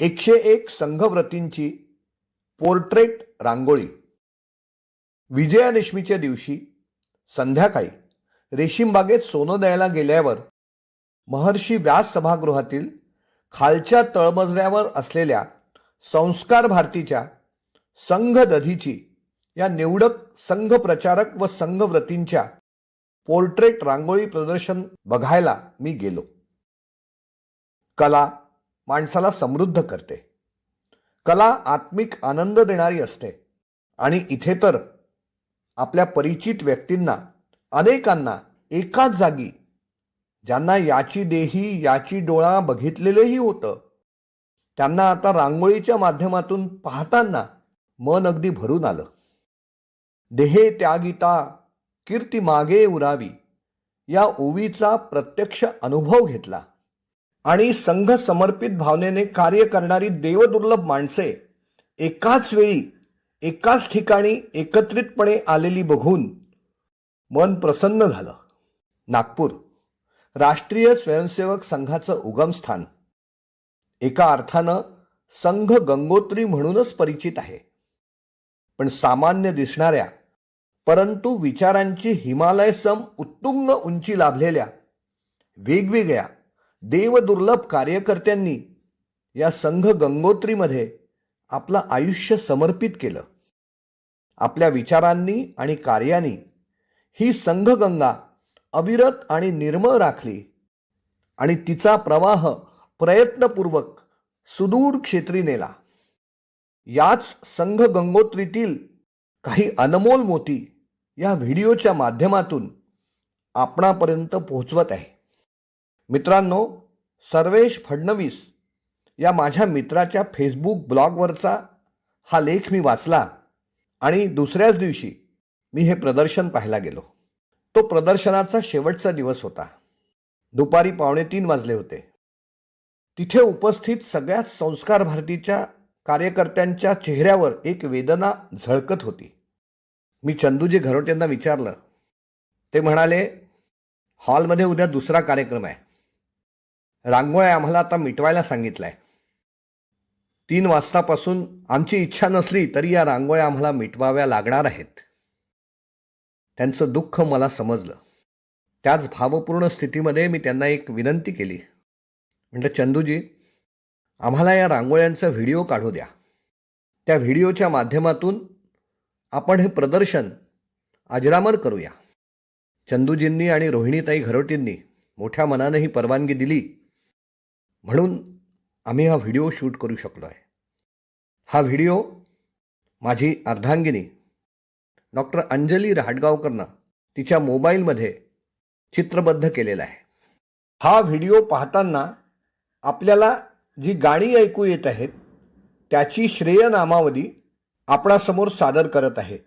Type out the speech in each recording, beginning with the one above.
एकशे एक संघव्रतींची पोर्ट्रेट रांगोळी. विजयादशमीच्या दिवशी संध्याकाळी रेशीमबागेत सोनं द्यायला गेल्यावर महर्षी व्यास सभागृहातील खालच्या तळमजल्यावर असलेल्या संस्कार भारतीच्या संघ दधीची या निवडक संघ प्रचारक व संघव्रतींच्या पोर्ट्रेट रांगोळी प्रदर्शन बघायला मी गेलो. कला माणसाला समृद्ध करते. कला आत्मिक आनंद देणारी असते. आणि इथे तर आपल्या परिचित व्यक्तींना अनेकांना एकाच जागी ज्यांना याची देही याची डोळा बघितलेलंही होतं त्यांना आता रांगोळीच्या माध्यमातून पाहताना मन अगदी भरून आलं. देहे त्यागिता कीर्ती मागे उरावी या ओवीचा प्रत्यक्ष अनुभव घेतला. आणि संघ समर्पित भावनेने कार्य करणारी देवदुर्लभ माणसे एकाच वेळी एकाच ठिकाणी एकत्रितपणे आलेली बघून मन प्रसन्न झालं. नागपूर राष्ट्रीय स्वयंसेवक संघाचं उगमस्थान एका अर्थानं संघ गंगोत्री म्हणूनच परिचित आहे. पण सामान्य दिसणाऱ्या परंतु विचारांची हिमालयसम उत्तुंग उंची लाभलेल्या वेगवेगळ्या देवदुर्लभ कार्यकर्त्यांनी या संघ गंगोत्रीमध्ये आपलं आयुष्य समर्पित केलं. आपल्या विचारांनी आणि कार्यानी ही संघगंगा अविरत आणि निर्मळ राखली आणि तिचा प्रवाह प्रयत्नपूर्वक सुदूर क्षेत्री नेला. याच संघ गंगोत्रीतील काही अनमोल मोती या व्हिडिओच्या माध्यमातून आपणापर्यंत पोहोचवत आहे. मित्रांनो सर्वेश फडणवीस या माझ्या मित्राच्या फेसबुक ब्लॉगवरचा हा लेख मी वाचला आणि दुसऱ्याच दिवशी मी हे प्रदर्शन पाहायला गेलो. तो प्रदर्शनाचा शेवटचा दिवस होता. दुपारी पावणे तीन वाजले होते. तिथे उपस्थित सगळ्याच संस्कार भारतीच्या कार्यकर्त्यांच्या चेहऱ्यावर एक वेदना झळकत होती. मी चंदूजी घरोट्यांना विचारलं. ते म्हणाले हॉलमध्ये उद्या दुसरा कार्यक्रम आहे. रांगोळ्या आम्हाला आता मिटवायला सांगितलंय. तीन वाजतापासून आमची इच्छा नसली तरी या रांगोळ्या आम्हाला मिटवाव्या लागणार आहेत. त्यांचं दुःख मला समजलं. त्याच भावपूर्ण स्थितीमध्ये मी त्यांना एक विनंती केली. म्हणजे चंदूजी आम्हाला या रांगोळ्यांचा व्हिडिओ काढू द्या. त्या व्हिडिओच्या माध्यमातून आपण हे प्रदर्शन अजरामर करूया. चंदूजींनी आणि रोहिणीताई घरोटींनी मोठ्या मनाने ही परवानगी दिली. म्हणून आम्ही हा व्हिडिओ शूट करू शकलो आहे. हा व्हिडिओ माझी अर्धांगिनी डॉक्टर अंजली रहाटगावकरनं तिच्या मोबाईलमध्ये चित्रबद्ध केलेला आहे. हा व्हिडिओ पाहताना आपल्याला जी गाणी ऐकू येत आहेत त्याची श्रेय नामावली आपणासमोर सादर करत आहे.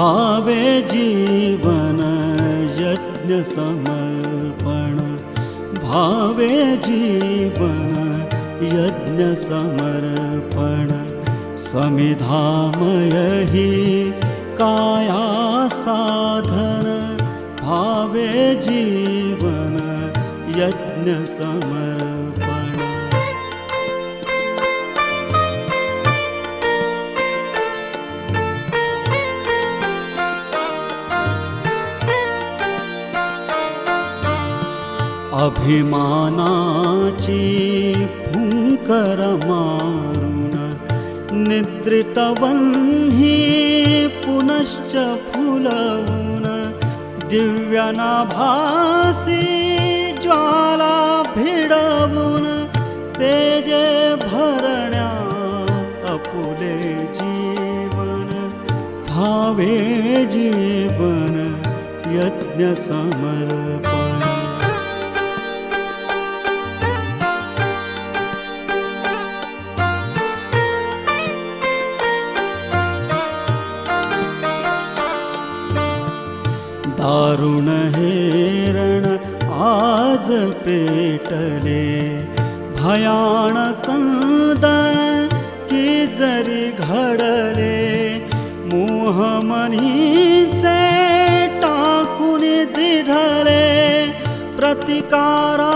भावे जीवन यज्ञ समर्पण। भावे जीवन यज्ञ समर्पण। समिधामय हि काया साधन। भावे जीवन यज्ञ समर्पण। अभिमानाची फुंकर मारुण निद्रितवह्नी पुनश्च फुलवून दिव्यनाभासी ज्वाला भिडवून तेजे भरण्या अपुले जीवन भावे जीवन यज्ञ आज पेटले भयाणकंदन की जरी घडले मोहमनीचे टाकून दिधले प्रतिकारा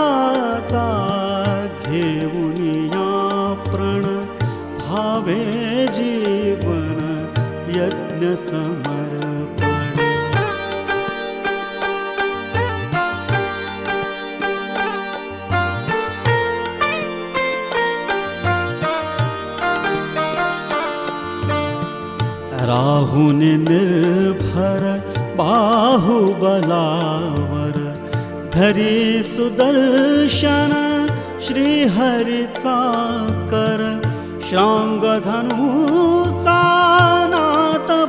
राहुनि निर्भर बाहुबलावर। धरि सुदर्शन श्रीहरिताकर शांगनुनाथ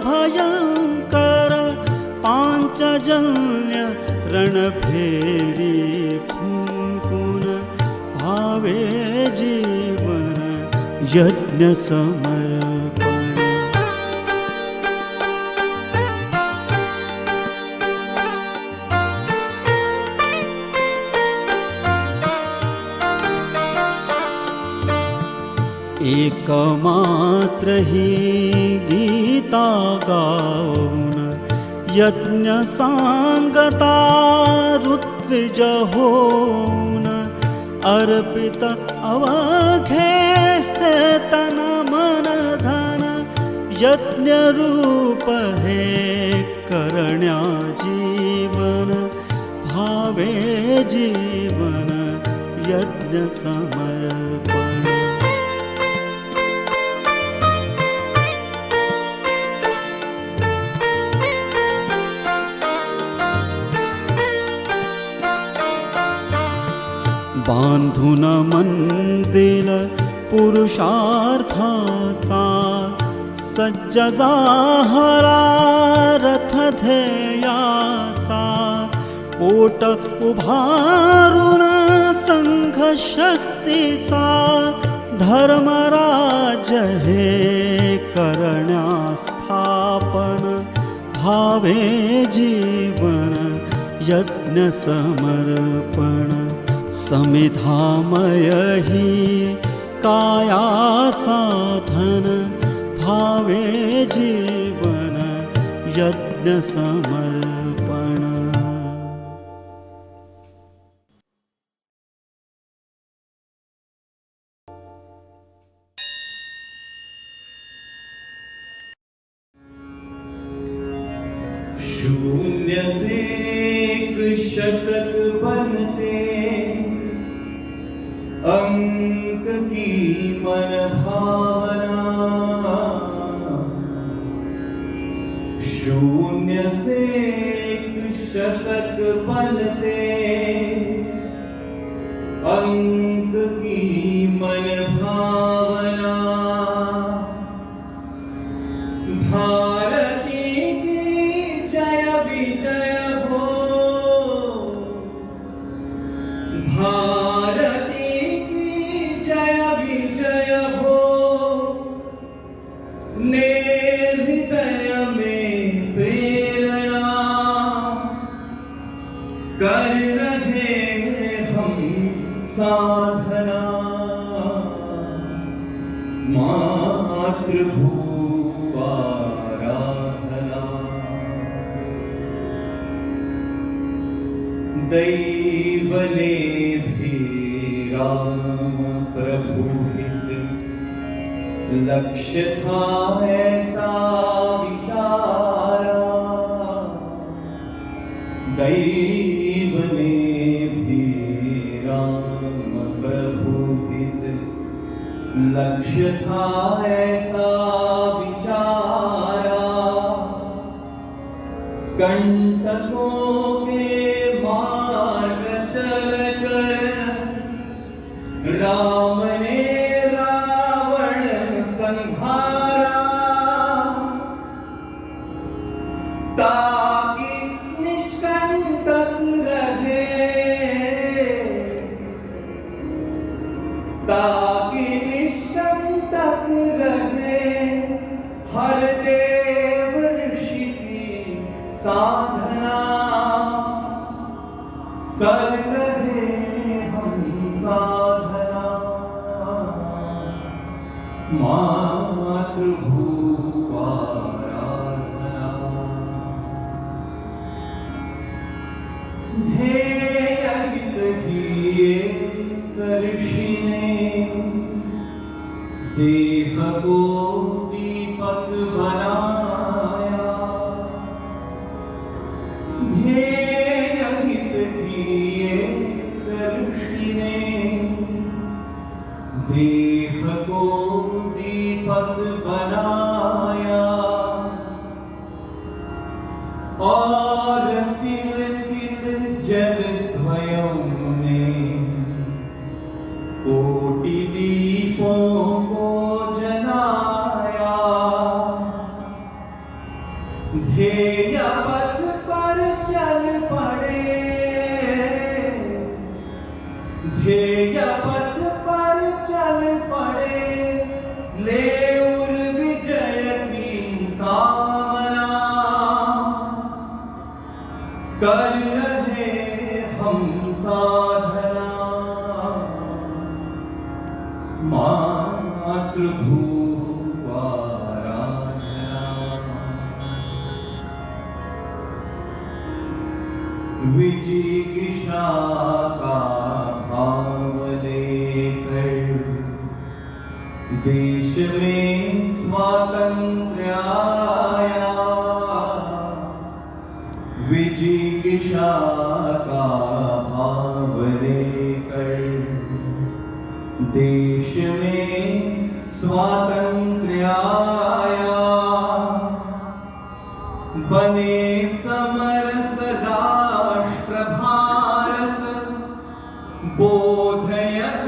भयङ्कर पाञ्चजन्य रणभेरी भावे जीवन यज्ञ एकमात्र ही गीता गाऊन यज्ञ सांगता ऋत्विज होऊन अर्पित अवघे तन मन धन यज्ञ रूप हे करण्या जीवन भावे जीवन यज्ञ समर्पण. बांधून मंदिर पुरुषार्थाचा सज्ज जाहरा रथ ध्येयाचा कोट उभारून संघ शक्तीचा धर्मराज हे करण्यास्थापन भावे जीवन यज्ञ समर्पण समिधामय हि काया साधन भावे जीवन यज्ञ समर्पण। शून्य से एक शतक बनते अंक की मन भावना शून्य से एक शतक बनते कर रहे हम साधना। मातृभूवाराधना दैवने भी राम प्रभु हित। लक्ष्य था ऐसा राम thì pháp vô बने समरस राष्ट्र भारत बोधयत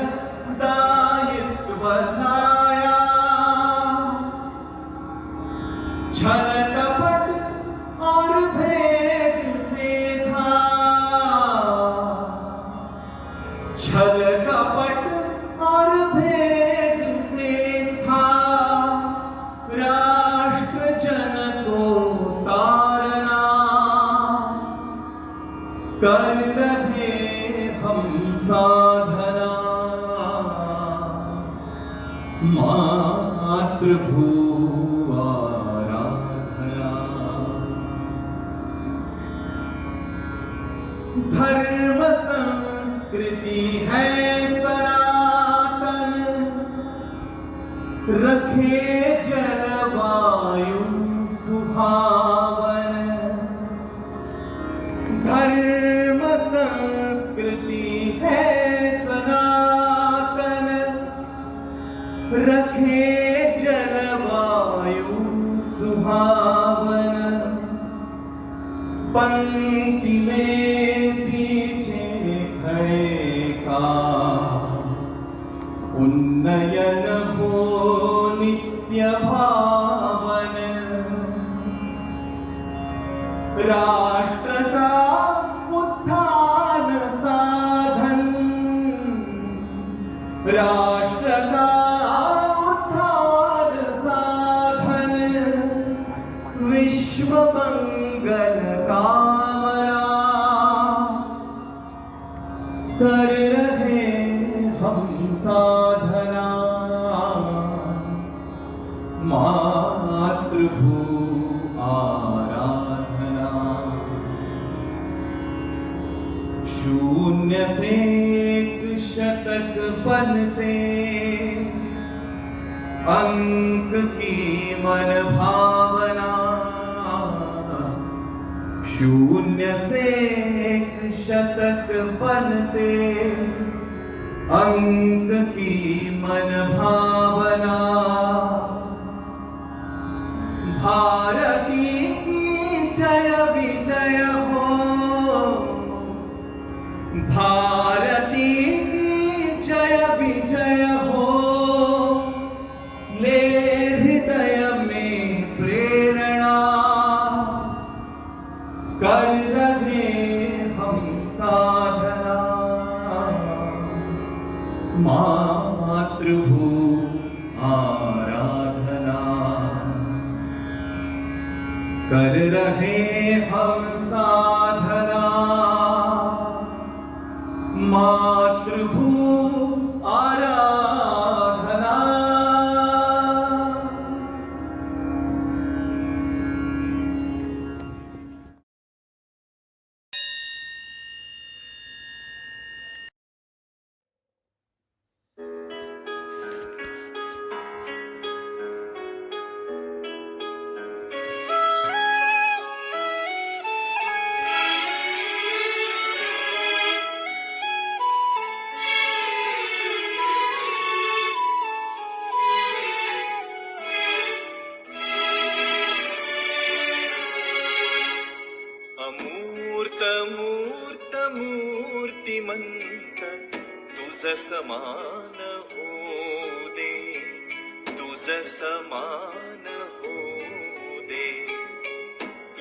धर्म संस्कृति है सनातन। रखे जलवायु सुभावन। धर्म संस्कृति है सनातन। रखे जलवायु सुभावन। पंग 그래. बनते। अंक की मन भावना शून्य से एक शतक बनते। अंक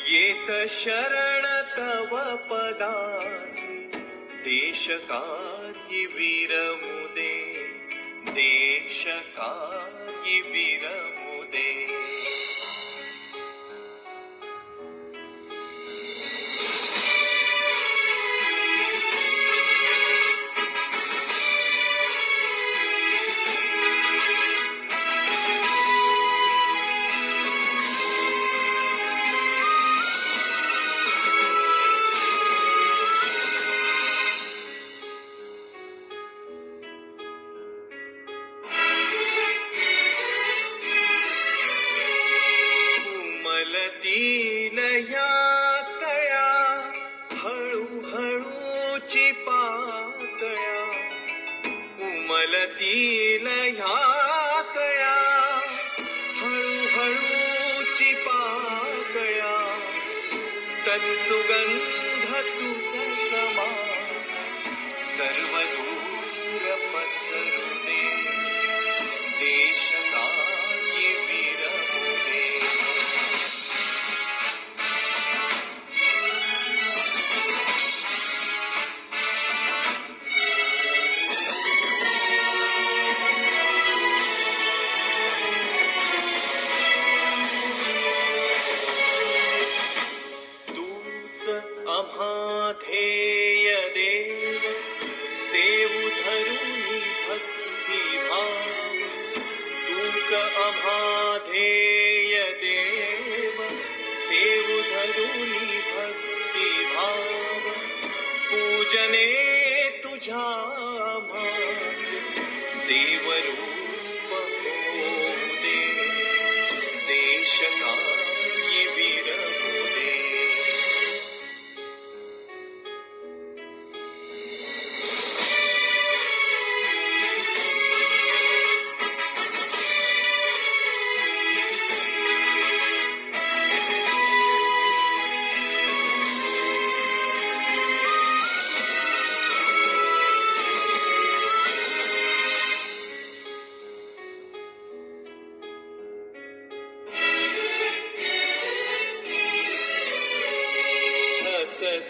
येत शरण तव पदासी. देशकार्यि विरमुदे. देशकार्यि विरमु ची पातळ्या उमलतील ह्या कळ्या हळूहळूची पातळ्या तत्सुगंध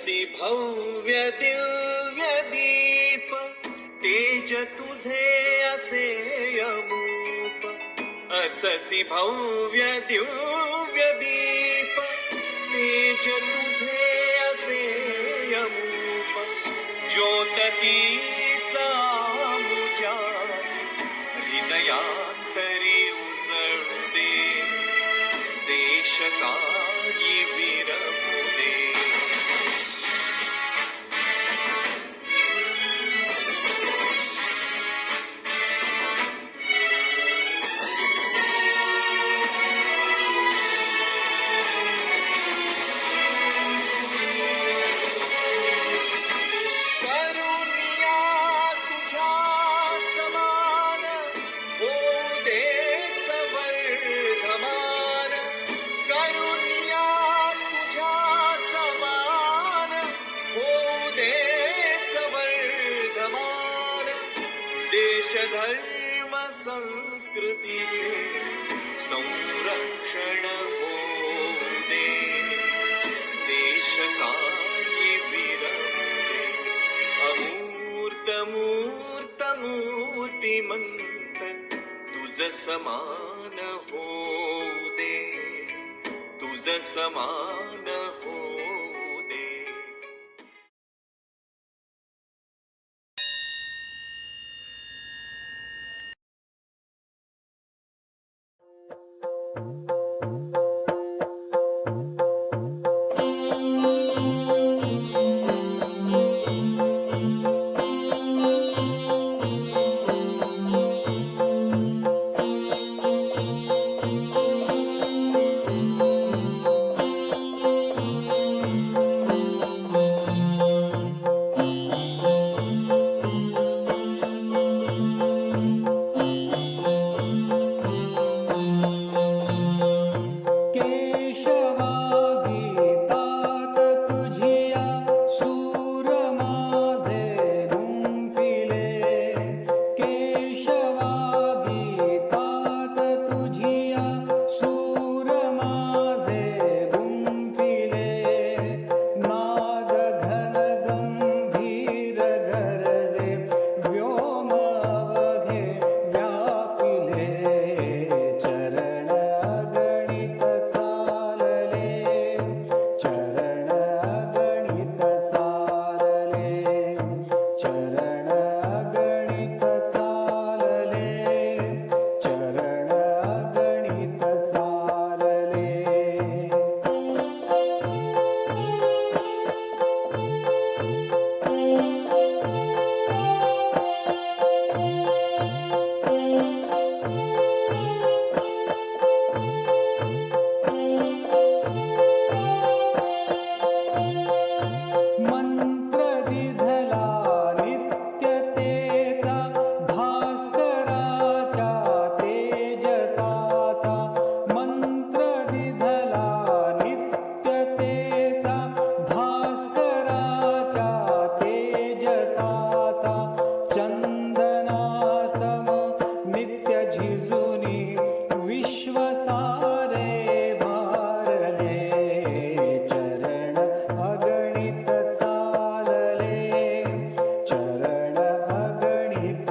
जसी भव्य दिव्य दीप तेज तुझे असे अमूप अससी भव्य दिव्य दीप तेज तुझे असे अमूप ज्योततीचा मुजा हृदयांतरी उसळू दे देशकाली विरमू दे சமான ರೈತ